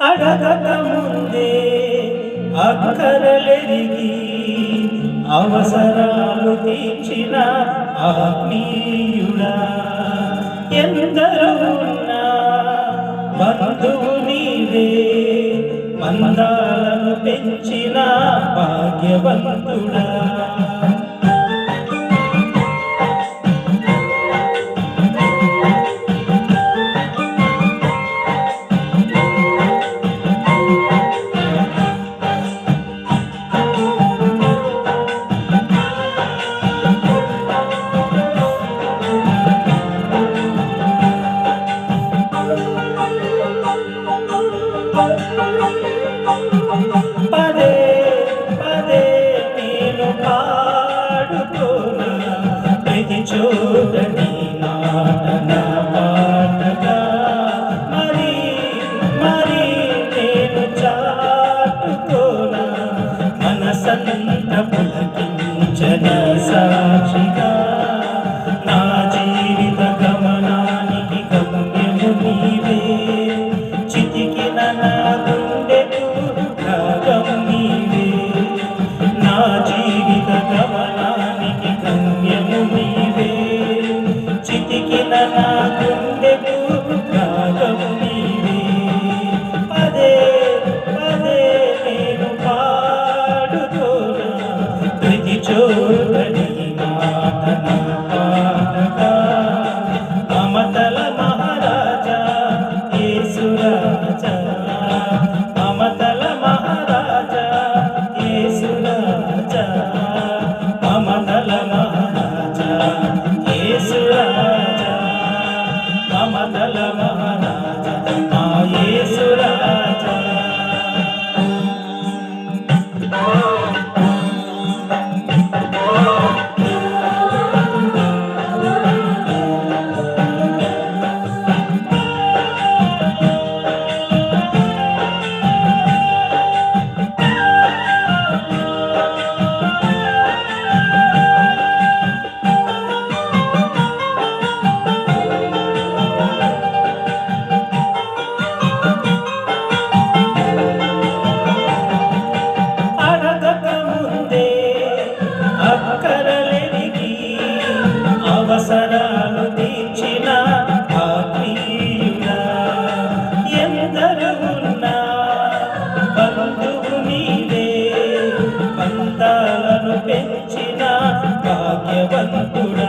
అడగక ముందే అక్కరలెరిగి అవసరాలు తీర్చిన ఆత్మీయుడా. ఎందరో ఉన్నా బంధువు నీవే మందాలను పెంచిన భాగ్యవంతుడా. పదే పదే నేను పాడుకోనా ప్రతి చోట నా గుండెకు రాగం నీవే. పదే పదే నేను పాడుకోనా ప్రతి చోటని మాట నా పాటగా మమతల మహారాజా యేసురాజా. మహారాజా యేసురాజా. భాగ్యవంతుడా